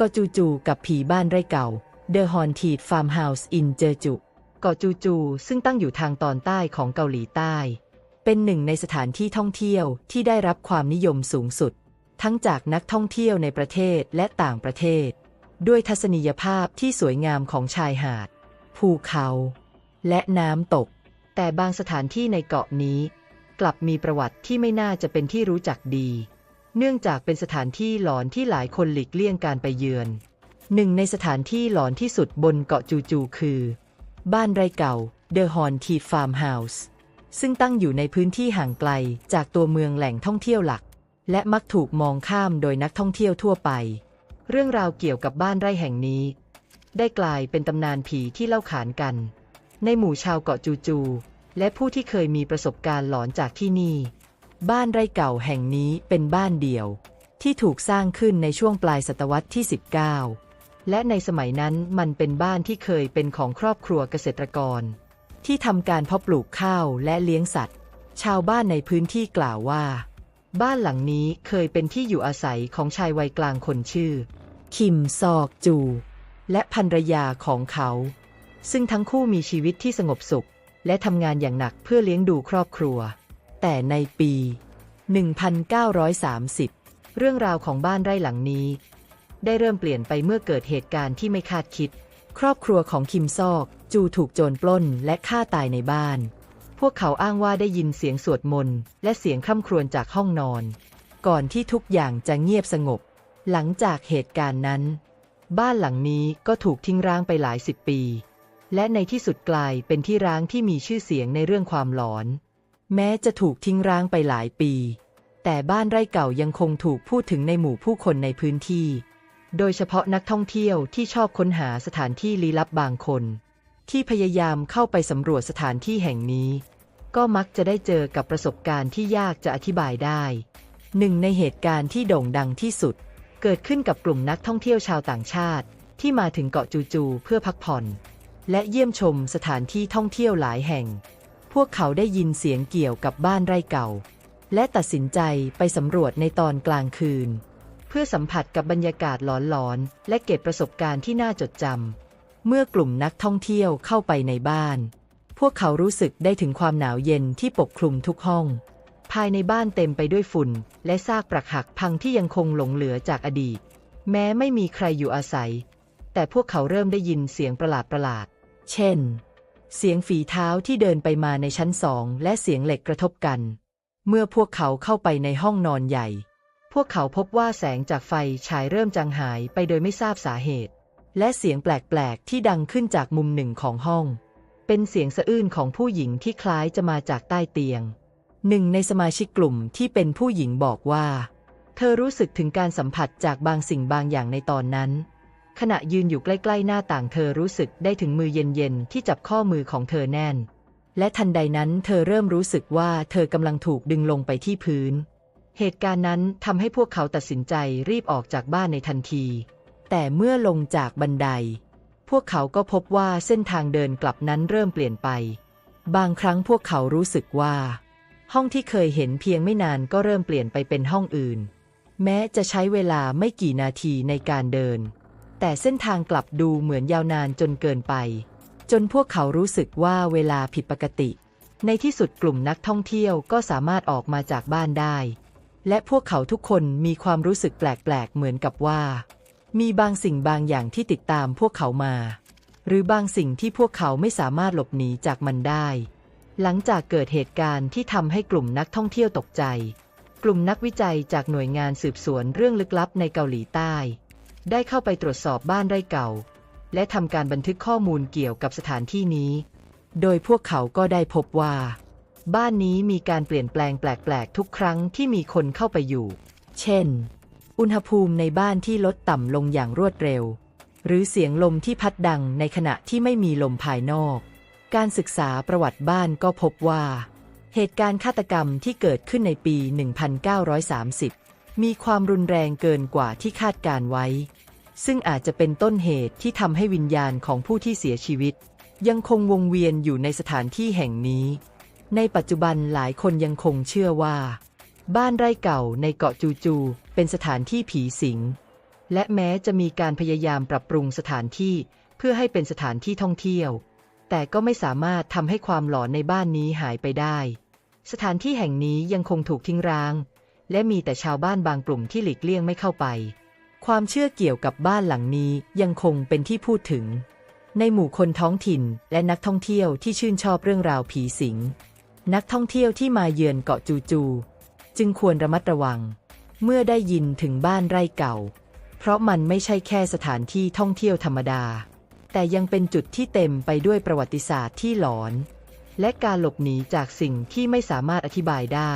ก็จูจูกับผีบ้านไร่เก่า The Haunted Farmhouse in เจอจุเกาะจูจู ซึ่งตั้งอยู่ทางตอนใต้ของเกาหลีใต้ เป็นหนึ่งในสถานที่ท่องเที่ยวที่ได้รับความนิยมสูงสุด ทั้งจากนักท่องเที่ยวในประเทศและต่างประเทศ ด้วยทัศนียภาพที่สวยงามของชายหาด ภูเขา และน้ำตก แต่บางสถานที่ในเกาะนี้ กลับมีประวัติที่ไม่น่าจะเป็นที่รู้จักดี เนื่องจากเป็นสถานที่หลอนที่หลายคนหลีกเลี่ยงการไปเยือน หนึ่งในสถานที่หลอนที่สุดบนเกาะจูจูคือ บ้านไร่เก่า The Haunted Farmhouse ซึ่งตั้งอยู่ในพื้นที่ห่างไกลจากตัวเมืองแหล่งท่องเที่ยวหลัก และมักถูกมองข้ามโดยนักท่องเที่ยวทั่วไป เรื่องราวเกี่ยวกับบ้านไร่แห่งนี้ ได้กลายเป็นตำนานผีที่เล่าขานกัน ในหมู่ชาวเกาะจูจู และผู้ที่เคยมีประสบการณ์หลอนจากที่นี่ บ้านไร่เก่าแห่งนี้เป็นบ้านเดี่ยว ที่ถูกสร้างขึ้นในช่วงปลายศตวรรษที่ 19 และในสมัยนั้นมันเป็นบ้านที่เคยเป็นของครอบครัวเกษตรกร ที่ทำการเพาะปลูกข้าวและเลี้ยงสัตว์ ชาวบ้านในพื้นที่กล่าวว่า บ้านหลังนี้เคยเป็นที่อยู่อาศัยของชายวัยกลางคนชื่อ คิมซอกจู และภรรยาของเขา ซึ่งทั้งคู่มีชีวิตที่สงบสุข และทำงานอย่างหนักเพื่อเลี้ยงดูครอบครัว แต่ในปี 1930 เรื่องราวของบ้านไร่หลังนี้ ได้เริ่มเปลี่ยนไปเมื่อเกิดเหตุการณ์ที่ไม่คาดคิด ครอบครัวของคิมซอก จูถูกโจรปล้นและฆ่าตายในบ้าน พวกเขาอ้างว่าได้ยินเสียงสวดมนต์และเสียงคร่ำครวญจากห้องนอน ก่อนที่ทุกอย่างจะเงียบสงบ หลังจากเหตุการณ์นั้น บ้านหลังนี้ก็ถูกทิ้งร้างไปหลายสิบปี และในที่สุดกลายเป็นที่ร้างที่มีชื่อเสียงในเรื่องความหลอน แม้จะถูกทิ้งร้างไปหลายปี แต่บ้านไร่เก่ายังคงถูกพูดถึงในหมู่ผู้คนในพื้นที่ โดยเฉพาะนักท่องเที่ยวที่ชอบค้นหาสถานที่ลี้ลับบางคน ที่พยายามเข้าไปสำรวจสถานที่แห่งนี้ ก็มักจะได้เจอกับประสบการณ์ที่ยากจะอธิบายได้ หนึ่งในเหตุการณ์ที่โด่งดังที่สุด เกิดขึ้นกับกลุ่มนักท่องเที่ยวชาวต่างชาติ ที่มาถึงเกาะจูจูเพื่อพักผ่อน และเยี่ยมชมสถานที่ท่องเที่ยวหลายแห่ง วกเขาได้ยินเสียงเกี่ยวกับบ้านไร่เก่า และตัดสินใจไปสำรวจในตอนกลางคืน เพื่อสัมผัสกับบรรยากาศหลอนๆ และเก็บประสบการณ์ที่น่าจดจำเมื่อกลุ่มนักท่องเที่ยวเข้าไปในบ้าน พวกเขารู้สึกได้ถึงความหนาวเย็นที่ปกคลุมทุกห้อง ภายในบ้านเต็มไปด้วยฝุ่น และซากปรักหักพังที่ยังคงหลงเหลือจากอดีต แม้ไม่มีใครอยู่อาศัย แต่พวกเขาเริ่มได้ยินเสียงประหลาดๆเช่น เสียงฝีเท้าที่เดินไปมาในชั้นสองและเสียงเหล็กกระทบกัน เมื่อพวกเขาเข้าไปในห้องนอนใหญ่ พวกเขาพบว่าแสงจากไฟฉายเริ่มจางหายไปโดยไม่ทราบสาเหตุ และเสียงแปลกๆที่ดังขึ้นจากมุมหนึ่งของห้อง เป็นเสียงสะอื้นของผู้หญิงที่คล้ายจะมาจากใต้เตียง หนึ่งในสมาชิกกลุ่มที่เป็นผู้หญิงบอกว่า เธอรู้สึกถึงการสัมผัสจากบางสิ่งบางอย่างในตอนนั้น ขณะยืนอยู่ใกล้ๆหน้าต่างเธอรู้สึกได้ถึงมือเย็นๆที่จับข้อมือของเธอแน่น และทันใดนั้นเธอเริ่มรู้สึกว่าเธอกำลังถูกดึงลงไปที่พื้น เหตุการณ์นั้นทำให้พวกเขาตัดสินใจรีบออกจากบ้านในทันที แต่เมื่อลงจากบันได พวกเขาก็พบว่าเส้นทางเดินกลับนั้นเริ่มเปลี่ยนไป บางครั้งพวกเขารู้สึกว่า ห้องที่เคยเห็นเพียงไม่นานก็เริ่มเปลี่ยนไปเป็นห้องอื่น แม้จะใช้เวลาไม่กี่นาทีในการเดิน แต่เส้นทางกลับดูเหมือนยาวนานจนเกินไป จนพวกเขารู้สึกว่าเวลาผิดปกติ ในที่สุดกลุ่มนักท่องเที่ยวก็สามารถออกมาจากบ้านได้ และพวกเขาทุกคนมีความรู้สึกแปลกๆเหมือนกับว่า มีบางสิ่งบางอย่างที่ติดตามพวกเขามา หรือบางสิ่งที่พวกเขาไม่สามารถหลบหนีจากมันได้ หลังจากเกิดเหตุการณ์ที่ทำให้กลุ่มนักท่องเที่ยวตกใจ กลุ่มนักวิจัยจากหน่วยงานสืบสวนเรื่องลึกลับในเกาหลีใต้ ได้เข้าไปตรวจสอบบ้านไร่เก่า และทำการบันทึกข้อมูลเกี่ยวกับสถานที่นี้ โดยพวกเขาก็ได้พบว่า บ้านนี้มีการเปลี่ยนแปลงแปลกๆ ทุกครั้งที่มีคนเข้าไปอยู่ เช่น อุณหภูมิในบ้านที่ลดต่ำลงอย่างรวดเร็ว หรือเสียงลมที่พัดดังในขณะที่ไม่มีลมภายนอก การศึกษาประวัติบ้านก็พบว่า เหตุการณ์ฆาตกรรมที่เกิดขึ้นในปี 1930มีความรุนแรงเกินกว่าที่คาดการไว้ ซึ่งอาจจะเป็นต้นเหตุที่ทำให้วิญญาณของผู้ที่เสียชีวิต ยังคงวงเวียนอยู่ในสถานที่แห่งนี้ ในปัจจุบันหลายคนยังคงเชื่อว่า บ้านไร่เก่าในเกาะจูจู เป็นสถานที่ผีสิง และแม้จะมีการพยายามปรับปรุงสถานที่เพื่อให้เป็นสถานที่ท่องเที่ยว แต่ก็ไม่สามารถทำให้ความหลอนในบ้านนี้หายไปได้ สถานที่แห่งนี้ยังคงถูกทิ้งร้าง และมีแต่ชาวบ้านบางกลุ่มที่หลีกเลี่ยงไม่เข้าไป ความเชื่อเกี่ยวกับบ้านหลังนี้ยังคงเป็นที่พูดถึง ในหมู่คนท้องถิ่นและนักท่องเที่ยวที่ชื่นชอบเรื่องราวผีสิง นักท่องเที่ยวที่มาเยือนเกาะจูจู จึงควรระมัดระวัง เมื่อได้ยินถึงบ้านไร่เก่า เพราะมันไม่ใช่แค่สถานที่ท่องเที่ยวธรรมดา แต่ยังเป็นจุดที่เต็มไปด้วยประวัติศาสตร์ที่หลอน และการหลบหนีจากสิ่งที่ไม่สามารถอธิบายได้